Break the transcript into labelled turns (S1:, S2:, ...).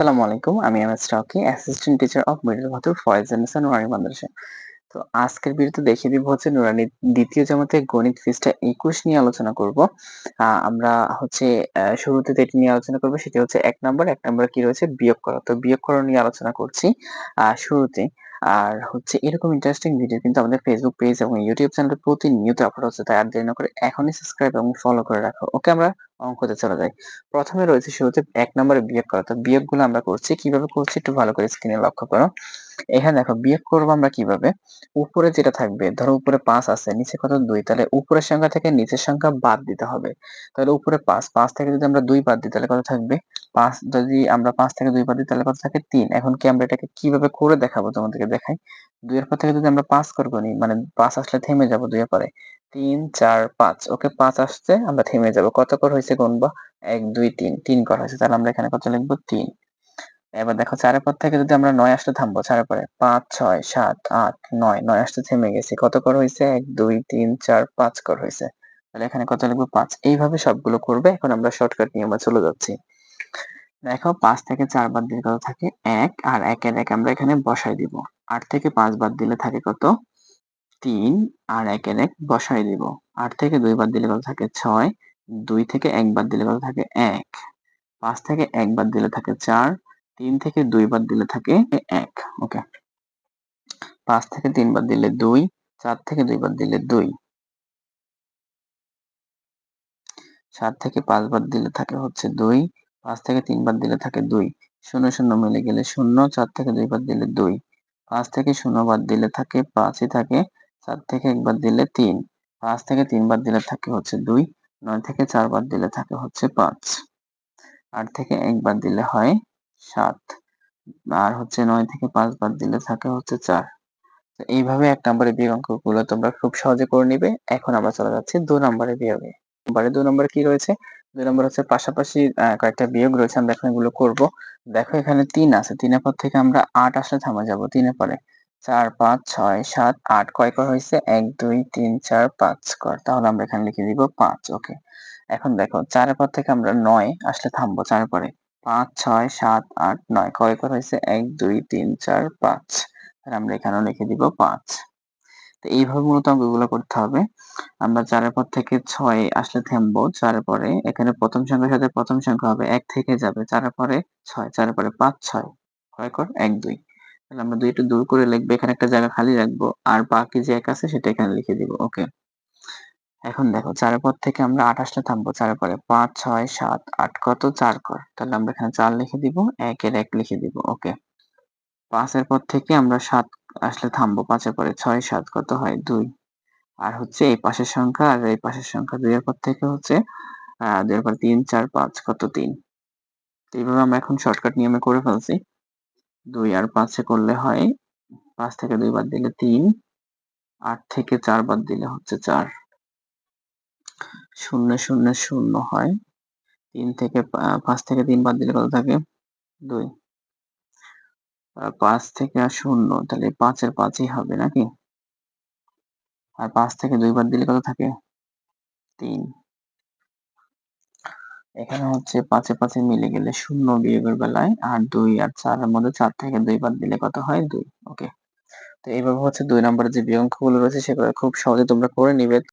S1: আসসালামু আলাইকুম। আমি M S assistant teacher of middle ভাতুর নুরানি তো আজকের ভিডিওতে দেখিয়ে দিব হচ্ছে নুরানি দ্বিতীয় জামাতে গণিত একুশ নিয়ে আলোচনা করব। আমরা হচ্ছে শুরুতে যেটি নিয়ে আলোচনা করব সেটি হচ্ছে এক নম্বর এক নম্বর কি রয়েছে? বিয়োগ করা। তো বিয়োগ করা নিয়ে আলোচনা করছি শুরুতে। আর হচ্ছে এরকম ইন্টারেস্টিং ভিডিও কিন্তু আমাদের ফেসবুক পেজ এবং ইউটিউব চ্যানেলে প্রতিনিয়ত আপলোড হচ্ছে, তাই আর দেরি না করে এখনই সাবস্ক্রাইব এবং ফলো করে রাখো। ওকে আমরা অঙ্কতে চলে যাই। প্রথমে রয়েছে শুরুতে এক নম্বরে বিয়োগ করা। তো বিয়োগগুলো আমরা করছি, কীভাবে করছি একটু ভালো করে স্ক্রিনে লক্ষ্য করো। এখানে দেখো বিয়োগ করব আমরা কীভাবে? উপরে যেটা থাকবে, ধরো উপরে পাঁচ আছে, নিচে কত? দুই। তাহলে উপরের সংখ্যা থেকে নিচের সংখ্যা বাদ দিতে হবে। তাহলে উপরে পাঁচ পাঁচ থেকে যদি আমরা দুই বাদ দিই, তাহলে কত থাকবে? পাঁচ, যদি আমরা পাঁচ থেকে দুই বাদ দিই, তাহলে কত থাকে? তিন। এখন কি আমরা এটাকে কীভাবে করে দেখাবো তোমাদেরকে দেখাই? দুইয়ের পর থেকে যদি আমরা পাঁচ করব নি মানে পাঁচ আসলে থেমে যাব দুইয়ের পরে। তিন, চার, পাঁচ। ওকে, পাঁচ আসছে, আমরা থেমে যাব। কত কর হয়েছে গুনবো? এক, দুই, তিন। তিন কর হয়েছে। তাহলে আমরা এখানে কত লিখব? তিন। এবার দেখো চারের পর থেকে যদি আমরা নয় আসলে থামবো, চারের পরে পাঁচ, ছয়, সাত, আট, নয় নয় আসতে থেমে গেছি। কত কর হয়েছে এক, দুই, তিন, চার, পাঁচ কর হয়েছে তাহলে এখানে কত লিখব? পাঁচ। এইভাবে সবগুলো করবে, এখন আমরা শর্টকাট আমরা চলে যাচ্ছি। দেখো পাঁচ থেকে চার বাদ দিলে কত থাকে? এক, আর একের এক আমরা এখানে বসাই দিব। আট থেকে পাঁচ বাদ দিলে থাকে কত? তিন, আর একের এক বসাই দিব। আট থেকে দুই বাদ দিলে কত থাকে? ছয়। দুই থেকে এক বাদ দিলে কত থাকে? এক। পাঁচ থেকে এক বাদ দিলে থাকে চার। তিন থেকে দুই বাদ দিলে থাকে এক ওকে পাঁচ থেকে তিন বাদ দিলে দুই চার থেকে দুই বাদ দিলে দুই সাত থেকে পাঁচ বাদ দিলে থাকে হচ্ছে দুই পাঁচ থেকে তিন বাদ দিলে থাকে দুই শূন্য শূন্য মিলে গেলে শূন্য চার থেকে দুই বাদ দিলে দুই পাঁচ থেকে শূন্য বাদ দিলে থাকে পাঁচই থাকে চার থেকে একবার দিলে তিন পাঁচ থেকে তিন বার দিলে থাকে হচ্ছে দুই নয় থেকে চার বার দিলে থাকে হচ্ছে পাঁচ আট থেকে একবার দিলে হয় সাত। আর হচ্ছে নয় থেকে পাঁচ বার দিলে থাকে হচ্ছে চার। তো এইভাবে এক নম্বরে বিয়োগ অঙ্কগুলো তোমরা খুব সহজে করে নিবে। এখন আমরা চলে যাচ্ছি দু নম্বরে বিয়োগে। নম্বরে দু নম্বরে কি রয়েছে? দুই নম্বর হচ্ছে পাশাপাশি কয়েকটা বিয়োগ রয়েছে, আমরা এখন এগুলো করব। দেখো এখানে তিন আছে, তিনের পর থেকে আমরা আট আসলে থামা যাব তিনের পরে। চার, পাঁচ, ছয়, সাত, আট, কয় কর হয়েছে? এক, দুই, তিন, চার, পাঁচ কর তাহলে আমরা এখানে লিখে দিব পাঁচ, ওকে। এখন দেখো, চারের পর থেকে আমরা নয় আসলে থামবো চার পরে। পাঁচ, ছয়, সাত, আট, নয়। কয় কর হয়েছে? এক, দুই, তিন, চার, পাঁচ। তাহলে আমরা এখানেও লিখে দিব পাঁচ। তো এইভাবে মূলত অঙ্কগুলো করতে হবে। আমরা চারের পর থেকে ছয় আসলে থামবো। চারের পরে এখানে প্রথম সংখ্যার সাথে প্রথম সংখ্যা হবে এক থেকে যাবে। চারের পরে ছয়, চারের পরে পাঁচ, ছয়। কয়, কর? এক, দুই। তাহলে আমরা দুইটা দূর করে লিখব। এখানে একটা জায়গা খালি রাখব। আর বাকি যে এক আছে সেটা এখানে লিখে দিব। ওকে? এখন দেখো চারের পর থেকে আমরা আট আসলে থামবো। চারের পরে পাঁচ, ছয়, সাত, আট, কত? চার কর। তাহলে আমরা এখানে চার লিখে দিব, একের এক লিখে দিব, ওকে। পাঁচের পর থেকে আমরা সাত আসলে থামবো, পাঁচের পরে ছয়, সাত, কত হয়? দুই। আর হচ্ছে এই পাশের সংখ্যা, আর এই পাশের সংখ্যা দুইয়ের পর থেকে হচ্ছে দুইয়ের পর তিন, চার, পাঁচ, কত? তিন। এইভাবে আমরা এখন শর্টকাট নিয়মে করে ফেলছি। দুই আর পাঁচে করলে হয়, পাঁচ থেকে দুই বাদ দিলে তিন, আট থেকে চার বাদ দিলে হচ্ছে চার। শূন্য শূন্য শূন্য হয়। তিন থেকে পাঁচ থেকে তিন বাদ দিলে কত থাকে? দুই। পাঁচ থেকে আর শূন্য, তাহলে পাঁচের পাঁচই হবে নাকি? আর পাঁচ থেকে দুই বাদ দিলে কত থাকে? তিন। এখানে হচ্ছে পাঁচে পাঁচে মিলে গেলে শূন্য বিয়োগের বেলায় আর দুই আর চারের মধ্যে চার থেকে দুই বাদ দিলে কত হয়? দুই। ওকে। তো এইভাবে হচ্ছে দুই নম্বরের যে বিয়োগ অঙ্কগুলো রয়েছে সেগুলো খুব সহজে তোমরা করে নিবে।